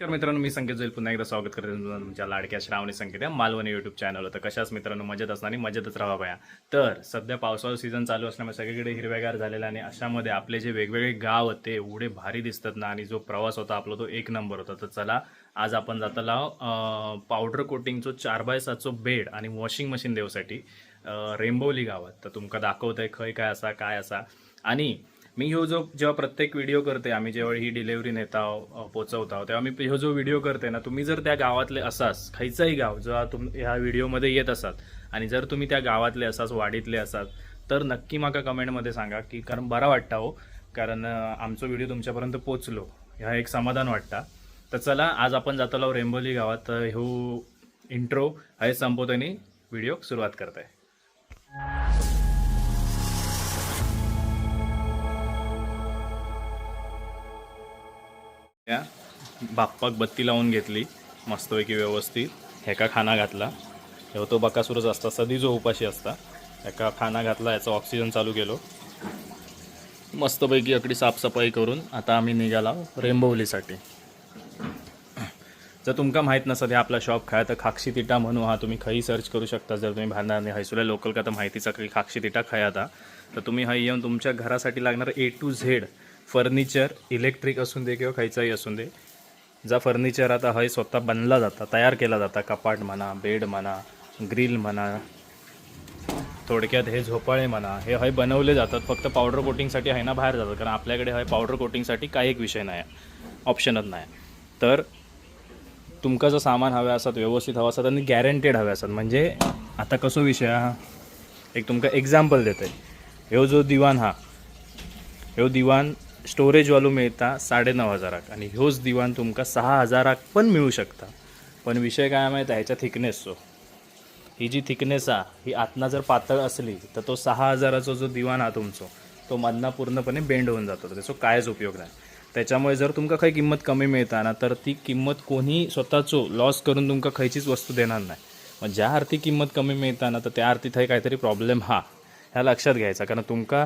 तर मित्रांनो मी संकेत जाईल. पुन्हा एकदा स्वागत करते तुमच्या लाडक्या श्रावणी संकेत या मालवणी युट्यूब चॅनल होतं कशाच मित्रांनो मजेत असणारी मजेतच राहा बाया. तर सध्या पावसाळा सीझन चालू असल्यामुळे सगळीकडे हिरवेगार झालेला आणि अशामध्ये आपले जे वेगवेगळे गाव होते एवढे भारी दिसतात ना आणि जो प्रवास होता आपला तो एक नंबर होता. तर चला आज आपण जाताला पावडर कोटिंगचो चार बाय सातचो बेड आणि वॉशिंग मशीन देवसाठी अं, रेंबवली गावात. तर तुमका दाखवतंय खय काय असा काय असा. आणि मी ह्यो जो जेव्हा प्रत्येक व्हिडिओ करते आम्ही जेव्हा ही डिलेवरी नेता पोचवता तेव्हा मी ह्यो जो व्हिडिओ करते ना तुम्ही जर त्या गावातले असाच खयचाही गाव जेव्हा तुम ह्या व्हिडिओमध्ये येत असाल आणि जर तुम्ही त्या गावातले असाच वाडीतले असाल तर नक्की माका कमेंटमध्ये सांगा की कारण बरा वाटता हो कारण आमचो व्हिडिओ तुमच्यापर्यंत पोचलो. ह्या एक समाधान वाटता. तर चला आज आपण जातलो रेंबोली गावात तर ह्यो इंट्रो हे संपवताना व्हिडिओ सुरुवात करताय. बाप्पाक बत्ती लावून घेतली मस्तपैकी व्यवस्थित. ह्याका खाना घातला. हे तो बकासूरच असता सदी जो उपाशी असता ह्याका खाना घातला याचा ऑक्सिजन चालू केलो. मस्तपैकी अकडी साफसफाई करून आता आम्ही निघाला रेंबवलीसाठी जर तुमका माहीत नसत हे आपला शॉप खाय तर खाक्षी तिटा म्हणू हा. तुम्ही खही सर्च करू शकता. जर तुम्ही भांडणार नाही हैसुल्या लोकल का तर माहितीचा काही खाक्षी तिटा खाय आता. तर तुम्ही हय येऊन तुमच्या घरासाठी लागणार A to Z furniture electric असून दे किंवा खायचाही असून दे. जा फर्निचर आता हय स्वतः बनला जाता तयार केला जाता कपाट म्हणा बेड म्हणा ग्रिल म्हणा थोडक्यात हे झोपाळे म्हणा हे हय बनवले जातात. फक्त पावडर कोटिंगसाठी आहे ना बाहेर जातात. कारण आपल्याकडे हय पावडर कोटिंगसाठी काही एक विषय नाही ऑप्शनच नाही. तर तुमका जो सामान हवे असतात व्यवस्थित हवं असतात आणि गॅरंटेड हवे असतात म्हणजे आता कसो विषय हा? एक तुमका एक्झाम्पल देते ह्यो जो दिवान हा ह्यो स्टोरेज वालू मिळता साडे नऊ हजाराक. आणि ह्योच दिवान तुमका सहा हजाराक पण मिळू शकता. पण विषय काय माहिती आहे ह्याच्या थिकनेसचो ही जी थिकनेस हा ही आतना जर पातळ असली तर तो सहा हजाराचा जो दिवाण हा तुमचो तो मधना पूर्णपणे बेंड होऊन जातो. त्याचा कायच उपयोग नाही. त्याच्यामुळे जर तुमका काही किंमत कमी मिळता ना तर ती किंमत कोणी स्वतःचो लॉस करून तुमका खयचीच वस्तू देणार नाही. मग ज्या अर्थी किंमत कमी मिळता ना तर त्या अर्थी थंय काहीतरी प्रॉब्लेम हा. ह्या लक्षात घ्यायचा. कारण तुमका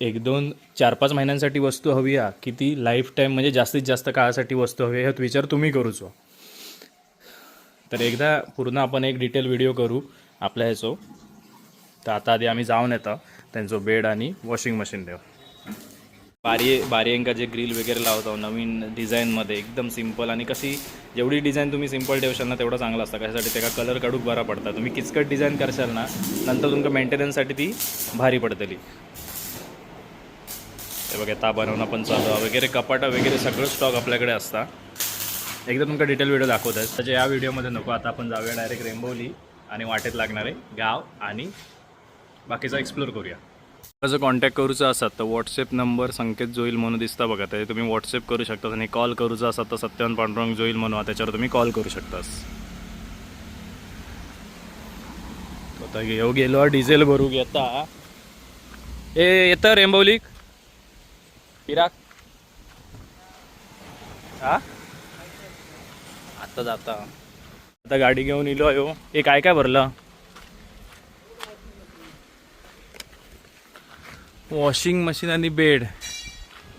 एक दोन चार पाच महिन्यांसाठी वस्तू हवी आहे की ती लाईफ टाईम म्हणजे जास्तीत जास्त काळासाठी वस्तू हवी आहे ह्यात विचार तुम्ही करूचो तर एकदा पूर्ण आपण एक डिटेल व्हिडिओ करू आपल्या ह्याचो. तर आता आधी आम्ही जाऊन येतो त्यांचं बेड आणि वॉशिंग मशीन देऊ. बारी बारियंका जे ग्रिल वगैरे लावतो नवीन डिझाईनमध्ये एकदम सिंपल आणि कशी जेवढी डिझाईन तुम्ही सिंपल ठेवशाल ना तेवढं चांगलं असतं. कशासाठी? त्याला कलर काढूक बरा पडता. तुम्ही किचकट डिझाईन करशाल ना नंतर तुमका मेंटेनन्ससाठी ती भारी पडतली. हे बघा ता बनवणं पण चालू वगैरे कपाटं वगैरे सगळं स्टॉक आपल्याकडे असता. एकदा तुमका डिटेल व्हिडिओ दाखवत आहे. त्याच्या या व्हिडिओमध्ये नको आता आपण जाऊया डायरेक्ट रेंबवली आणि वाटेत लागणारे गाव आणि बाकीचा एक्सप्लोर करूया. जर कॉन्टॅक्ट करूचा असतात तर व्हॉट्सअप नंबर संकेत जोईल म्हणून दिसता बघा. ते तुम्ही व्हॉट्सअप करू शकता आणि कॉल करूचा असतात तर सत्यवान पांडुरंग जोईल म्हणून. त्याच्यावर तुम्ही कॉल करू शकतास. आता घेऊ गेलो डिझेल भरू येता ए येतं रेंबवलीक पिराक हा? आता जाता. आता गाडी घेऊन इलो यो हे काय काय भरलं? वॉशिंग मशीन आणि बेड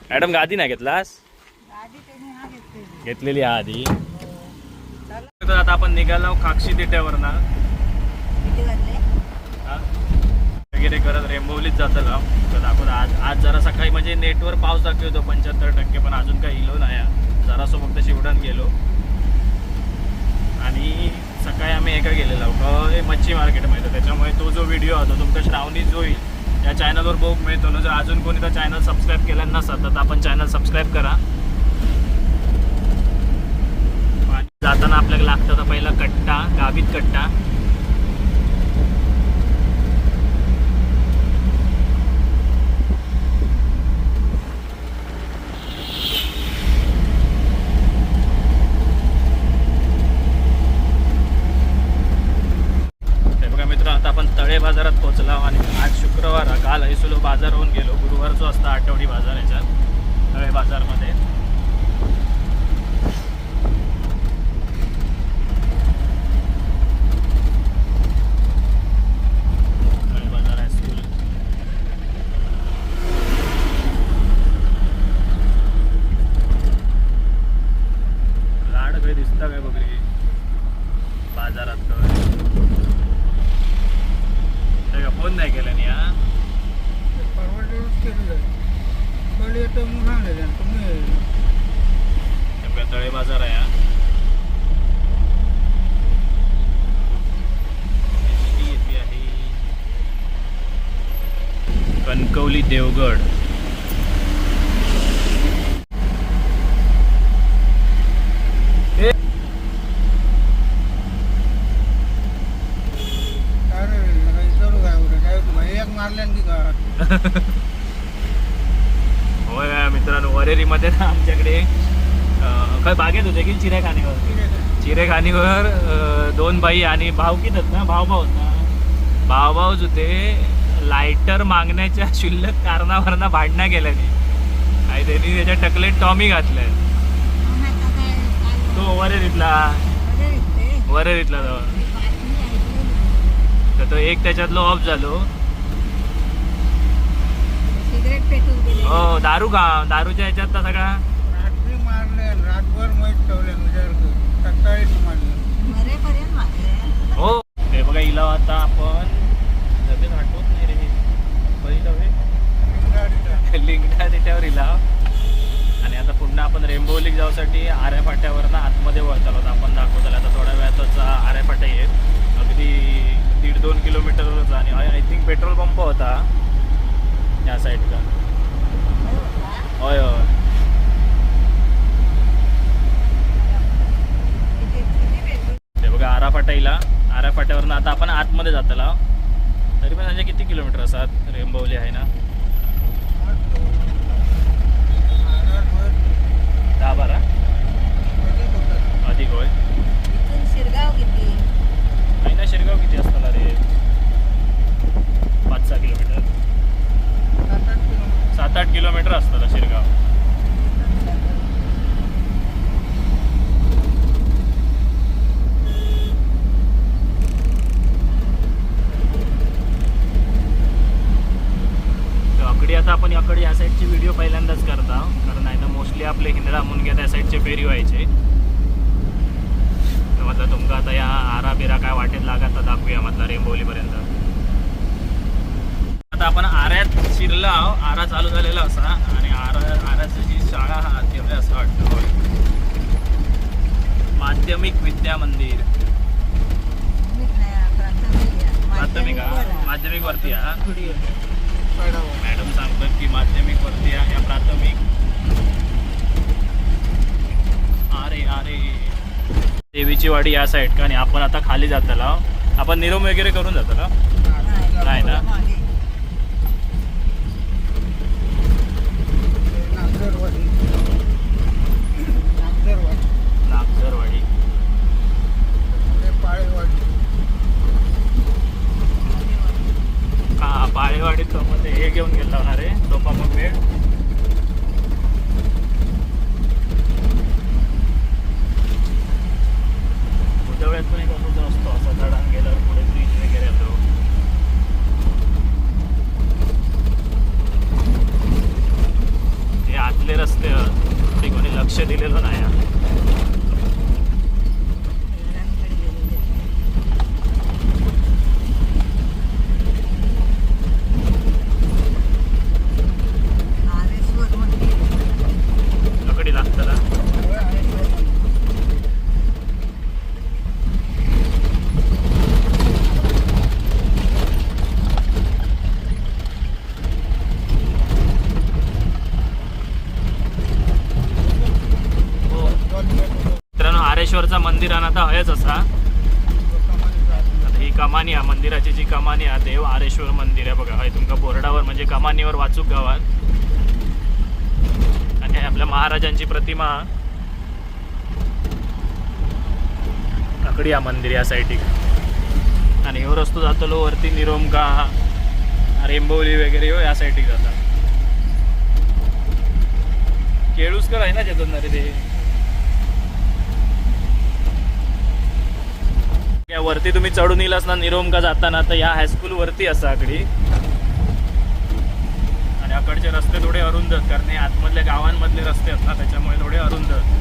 मॅडम गादी नाही घेतलास घेतलेली. आहे आधी. तर आता आपण निघालो खाक्षी तिट्यावर ना वगैरे करत रेंबवलीत जातं लांब तर दाखवत आज आज जरा सकाळी म्हणजे नेटवर पाऊस दाखवतो पंच्याहत्तर टक्के पण अजून काही इलो नाही जरासो फक्त शिवडान गेलो. आणि सकाळी आम्ही एका गेलेलो. हे मच्छी माहितो त्याच्यामुळे तो जो व्हिडिओ होता तुमचा श्रावणी जो या चॅनलवर बघ मिळतो. ना जर अजून कोणी तर चॅनल सबस्क्राईब केला नसत तर आपण चॅनल सबस्क्राईब करा. आणि जाताना आपल्याला लागतं तर पहिला कट्टा गावीत कट्टा हे बघा मित्र आता आपण तळे बाजारात पोहोचलो आणि आज शुक्रवार हा. काल हैसुलो बाजार होऊन गेलो गुरुवारचो असता आठवडी बाजार याच्यात तळे बाजारमध्ये तळे बाजार हायस्कूल लाड सगळे दिसता काय बघ रे बाजारात काय काय का फोन नाही केला नी हा परवडलेलंच केलं जाईल पण येतं म्हणून सांगितलं तुम्ही त्या तळे बाजार आहे हा एसटी येते आहे कणकवली देवगड ए, काय रे काही करू काय बरं काय होतं भाई एक मारल्यान की का होय काय मित्रांनो वरेरीमध्ये ना आमच्याकडे काय बागेत होते की चिरेखानीवर? अं, दोन बाई आणि भावकीत आहेत ना? भाऊ भाऊ ना? भाऊ भाऊच होते लायटर मागण्याच्या शुल्लक कारणावरना भांडणं केल्याने आणि त्यांनी त्याच्या टकलेट टॉमी घातलाय. तो वरेरीतला वरेरीतला तो. तर तो एक त्याच्यातलो ऑफ झालो. हो दारू का दारूच्या ह्याच्यात सगळा रात्री मारले रातभर मैत ठेवले विचार कर सकाळीच मारले. मरेपर्यंत मारले. हो. ते बघा इला आता लिंगडा त्याच्यावर इला आणि आता पुन्हा आपण रेंबोलिक जाऊसाठी आऱ्या फाट्यावरनं आतमध्ये वळत आलो आपण दाखवतो आता थोड्या वेळातच आऱ्या फाटा येत अगदी दीड दोन किलोमीटरवरच आणि आय थिंक पेट्रोल पंप होता. या साईडचा. होय होय. ते बघा आरा फाटा फाट्यावरनं आता आपण आतमध्ये जातला. तरी पण म्हणजे किती किलोमीटर असतात? रेंबवली आहे ना दहा बारा अधिक होय इथून शिरगाव किती महिना शिरगाव किती असताना रे पाच सहा किलोमीटर सात आठ किलोमीटर असताना शिरगाव तर अकडी आता आपण अकडी या साईडची व्हिडिओ पहिल्यांदाच करता कारण आहे ना मोस्टली आपले हिंदळा मुनग्या त्या साईडचे फेरी व्हायचे तर म्हटलं तुमका आता या आरा बिरा काय वाटेत लागत रेंबोलीपर्यंत. आता आपण आऱ्यात शिरला आहोत. आरा चालू झालेला असा आणि आरा आराची जी शाळा हा तेवढे असं वाटतं. माध्यमिक विद्या मंदिर. प्राथमिक माध्यमिक वरती हा? मॅडम सांगतात की माध्यमिक वरती आहे या प्राथमिक. अरे अरे देवीची वाडी या साईड का आणि आपण आता खाली जाताला. आपण निरोम वगैरे करून जाताला. नाही ना? नागझरवाडी. पाळेवाडी हा तो मध्ये हे घेऊन गेला होणार रे सोफा मग बेड उद्यावळ्यात पण एक अनुभव असतो असा चढान गेल्यावर पुढे ब्रिज वगैरे येतो हे आतले रस्ते आहेत. ते कोणी लक्ष दिलेलं नाही हा. नारेश्वर मंदिर लकडी लागतं ना हो मित्रांनो आरेश्वरचा मंदिरानं आता हयच असा. आता ही कमानी आहे मंदिराची जी कमानी आहे देव आरेश्वर मंदिर आहे बघा. हय तुमका बोर्डावर म्हणजे कमानीवर वाचूक गावात. आणि आपल्या महाराजांची प्रतिमा. काकडी हा मंदिर या साईडीक आणि ह्यो रस्तो जातलो वरती निरोमका रेंबोली वगैरे हो या साईडीक जाता केळुसकर आहे ना चेतन ते? वरती तुम्ही चढून येईल ना निरोमका जाताना तर या हायस्कूल वरती असा आकडी. आणि अकडचे रस्ते थोडे अरुंद कारण हे आतमधल्या गावांमधले रस्ते आहेत ना त्याच्यामुळे थोडे अरुंद आहेत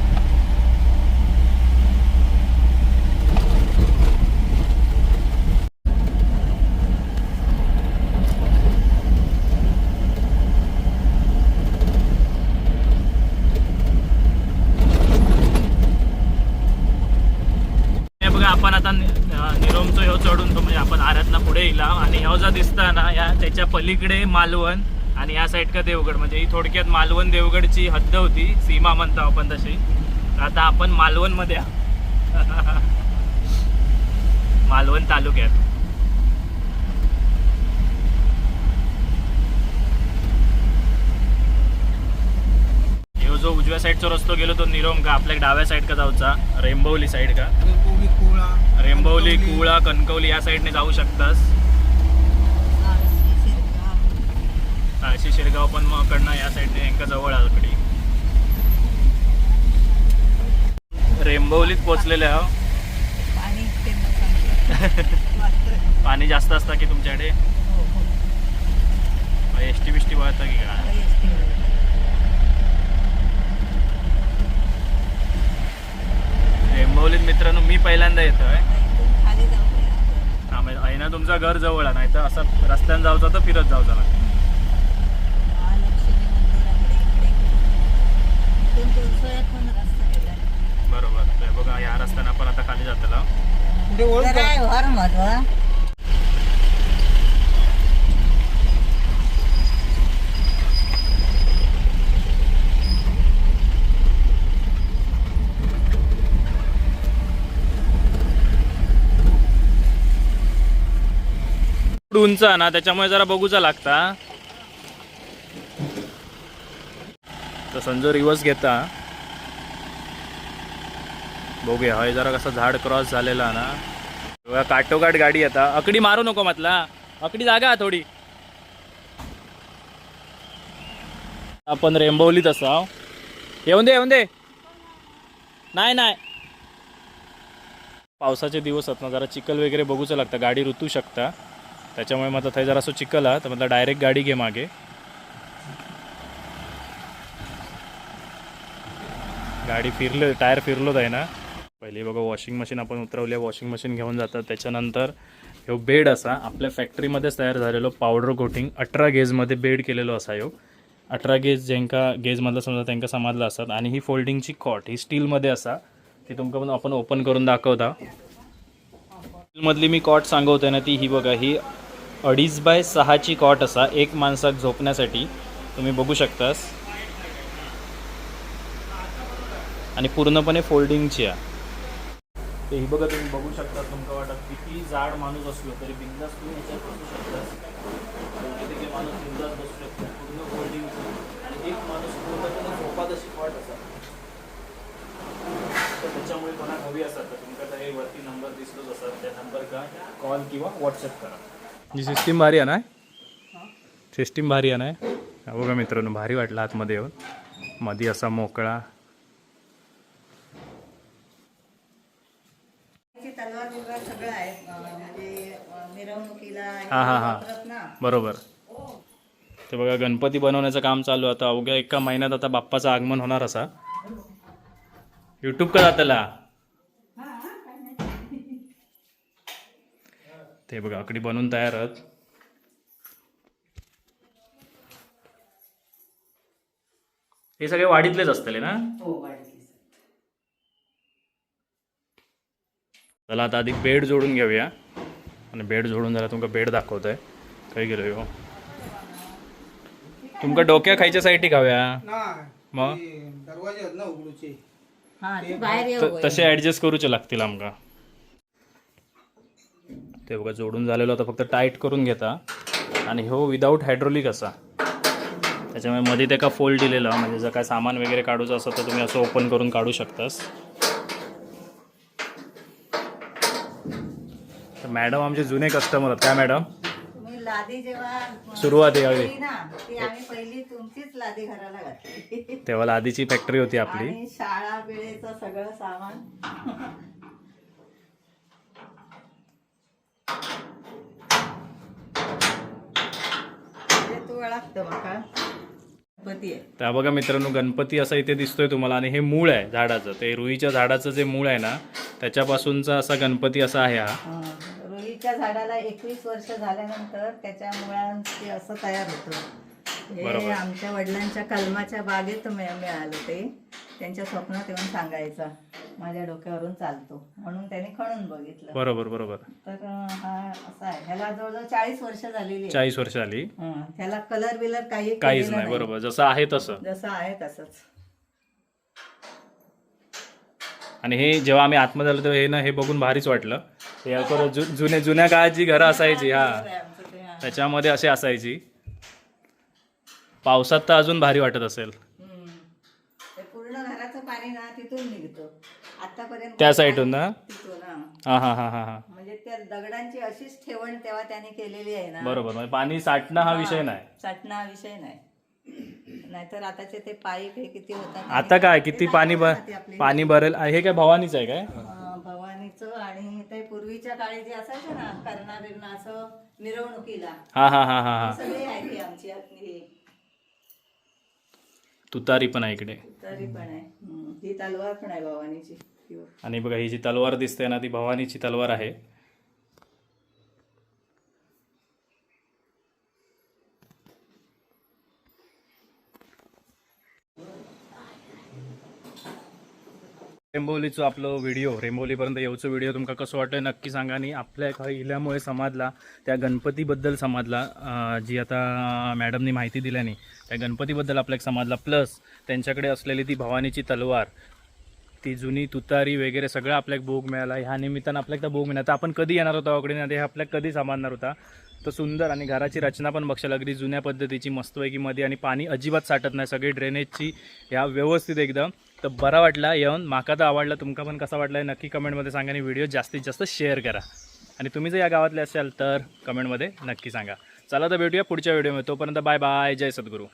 आपण आता नि- अं, निरोमचो ह्यो चढून तो म्हणजे आपण आऱ्यातनं पुढे येईल आणि ह्यो दिसता ना या त्याच्या पलीकडे मालवण आणि या साईड का देवगड. म्हणजे ही थोडक्यात मालवण देवगडची हद्द होती सीमा म्हणतो आपण तशी. आता आपण मालवणमध्ये आहोत. मालवण तालुक्यात. ह्यो जो उजव्या साईडचा रस्तो गेलो तो निरोम का? आपल्या डाव्या साईड का जाऊचा. रेंबवली साईड का? रेंबवली कुळा कणकवली. या साईडने जाऊ शकतास. अशी शिरगाव पण मग कडनं या साईडने यांका जवळ आकडे रेंबवलीत पोचलेले आहो. पाणी जास्त असतं की तुमच्याकडे? हो हो. एस टी बिष्टी वाहता की काय? एसटी मिळत. रेंबवलीत मित्रांनो मी पहिल्यांदा येतोय. हा, म्हणजे आहे ना तुमचं घर जवळ आहे नाही तर असं रस्त्यानं जाऊचा तर फिरत जाऊचा. ना महालक्ष्मी मंदिराकडे इकडे इथून तुळसोळ्यात पण रस्ता गेला बरोबर. बघा या रस्त्यानं आपण आता खाली जातला पुढे मधवा उंच आहे ना त्याच्यामुळे जरा बघूचा लागता. तर संजो रिवर्स घेता. बघूया हय जरा कसं झाड क्रॉस झालेला ना. बघा काटोकाट गाडी आता. अकडी मारू नको म्हटला अकडी जागा थोडी. आपण रेंबवलीत असा येऊन दे येऊन दे. नाही नाही. पावसाचे दिवस आहेत ना जरा चिखल वगैरे बघूचं लागतं. गाडी रुतू शकता. त्याच्यामुळे मग थंय जरा असं चिखल हा तर म्हटलं डायरेक्ट गाडी घे मागे. गाडी फिरले टायर फिरलोच आहे ना. पहिली बघा वॉशिंग मशीन आपण उतरवली वॉशिंग मशीन घेऊन जातात. त्याच्यानंतर ह्यो बेड असा आपल्या फॅक्टरीमध्येच तयार झालेलो पावडर कोटिंग अठरा गेजमध्ये बेड केलेलो असा ह्यो. अठरा गेज ज्यांका गेजमधलं समजा त्यांका समजलं असतात. आणि ही फोल्डिंगची कॉट ही स्टीलमध्ये असा. ती तुमका पण आपण ओपन करून दाखवता. मधली मी कॉट सांगवते ना ती ही बघा ही अडीच बाय सहाची कॉट असा एक माणसाक झोपण्यासाठी. तुम्ही बघू शकतास. आणि पूर्णपणे फोल्डिंगची आहे. ते ही बघा तुम्ही बघू शकता तुमका वाटत किती जाड माणूस असलो तरी बिंदास तुम्ही ह्याच्यात बसू शकतास किती माणूस बिंदास बसू शकतो पूर्ण फोल्डिंगची आणि एक माणूस पूर्णपणे झोपात अशी कॉट असा. तर त्याच्यामुळे कोणाक हवी असतात तर तुमका आता वरती नंबर दिसतोच असतात त्या नंबर का कॉल किंवा व्हॉट्सअप करा. ही सिस्टीम भारी आहे ना? सिस्टीम भारी आहे ना? बघा मित्रांनो भारी वाटलं आतमध्ये येऊन. मध्ये असा मोकळा ची तलवार बिलवार सगळं आहे अं, म्हणजे अं, मिरवणुकीला हा, हा, हा. बरोबर. ते बघा गणपती बनवण्याचं काम चालू आहे. आता अवघ्या एका महिन्यात आता बाप्पाचं आगमन होणार असा. युट्यूब का जातला ते बघा अकडी बनवून तयार आहेत. हे सगळे वाडीतलेच असतले ना? चला आता आधी बेड जोडून घेऊया. आणि बेड जोडून झाला तुमका बेड दाखवतोय. काही गेलो हो तुमका डोक्या खायच्या साईटी खाव्या? मग? ते दरवाजे आहेत ना उघडूचे. हा ते बाहेर येऊ त- तसे ऍडजस्ट करूचे लागतील आमका. ते बघा जोडून झालेलो आता फक्त टाईट करून घेता. आणि हो विदाऊट हायड्रोलिक असा. त्याच्यामुळे मध्ये त्याका फोल्ड दिलेला म्हणजे जर काय सामान वगैरे काढूचं असं तर तुम्ही असं ओपन करून काढू शकतास. मॅडम आमचे जुने कस्टमर आहेत. काय मॅडम? तुम्ही लादी जेव्हा सुरुवात आहे यावेळी. केली ना ती आम्ही पहिली तुमचीच लादी घराला घातली. तेव्हा लादीची फॅक्टरी होती आपली. आणि शाळा बिळेचं सगळं सामान. ते तू ओळखतो बघा. गणपती आहे. त्या बघा मित्रांनो गणपती असा इथे दिसतोय तुम्हाला आणि हे मूळ आहे झाडाचं. ते रुईच्या झाडाचं जे मूळ आहे ना त्याच्यापासूनचा असा गणपती असा आहे हा. रुईच्या झाडाला एकवीस वर्ष झाल्यानंतर त्याच्या मुळांची असं तयार होतं. हे. आमच्या वडिलांच्या कलमाच्या बागेत मिळ- मिळालं ते. त्यांच्या स्वप्नात येऊन सांगायचा. माझ्या डोक्यावरून चालतो. म्हणून त्यांनी खणून बघितलं. बरोबर बरोबर. तर हा असा आहे. ह्याला जवळजवळ चाळीस वर्ष झालेली चाळीस वर्ष झाली. हं, त्याला कलर बिलर काही काहीच नाही. बरोबर. जसं आहे तसं. जसं आहे तसंच. आणि हे जेव्हा आम्ही आतमध्ये आलो तेव्हा हे ना हे बघून भारीच वाटलं. हे अकोला जु जुने जुन्या काळात जी घरं असायची हा. आहे. त्याच्यामध्ये असे असायची. पावसात तर अजून भारी वाटत असेल. ते पूर्ण घराचं पाणी ना तिथून निघतं. आतापर्यंत त्या साईडून ना? तिथून हा. हा हा हा हा हा. म्हणजे त्या दगडांची अशीच ठेवण तेव्हा त्यांनी केलेली आहे ना. बरोबर म्हणजे पाणी साठणं हा विषय नाही. साठणं हा विषय नाही. नाहीतर आताचे ते पाईप हे किती होतात आता काय किती पाणी पाणी भरेल हे काय भवानीच आहे काय? भवानीचं आणि ते पूर्वीच्या काळी जे असायचं ना कर्णा बिरणा असं मिरवणुकीला हा हा हा हा हा सगळे आहे ती आमची ही तुतारी पण आहे इकडे तरी पण आहे हं. ही तलवार पण आहे भवानीची. आणि बघा ही जी तलवार दिसते ना ती भवानीची तलवार आहे रेंबोलीचं आपलं व्हिडिओ रेंबोलीपर्यंत येऊचं व्हिडिओ तुमका कसं वाटतं नक्की सांगा आणि आपल्या एका इल्यामुळे समाजला त्या गणपतीबद्दल समाजला जी आता मॅडमनी माहिती दिल्याने त्या गणपतीबद्दल आपल्या एक समाजला प्लस त्यांच्याकडे असलेली ती भवानीची तलवार ती जुनी तुतारी वगैरे सगळं आपल्याला भोग मिळाला. ह्या निमित्तानं आपल्याला एकदा भोग मिळाला तर आपण कधी येणार होता वगैरे नाही हे आपल्याला कधी सांभाळणार होता? तर सुंदर आणि घराची रचना पण बघशाल. अगदी जुन्या पद्धतीची मस्तपैकी मध्ये आणि पाणी अजिबात साठत नाही. सगळी ड्रेनेजची ह्या व्यवस्थित एकदम तर बरा वाटला येऊन माका तर आवडला तुमका पण कसा वाटला नक्की कमेंटमध्ये सांगा आणि व्हिडिओ जास्तीत जास्त शेअर करा. आणि तुम्ही जर या गावातले असाल तर कमेंटमध्ये नक्की सांगा. चला तर भेटूया पुढच्या व्हिडिओमध्ये. तोपर्यंत बाय बाय जय सद्गुरू.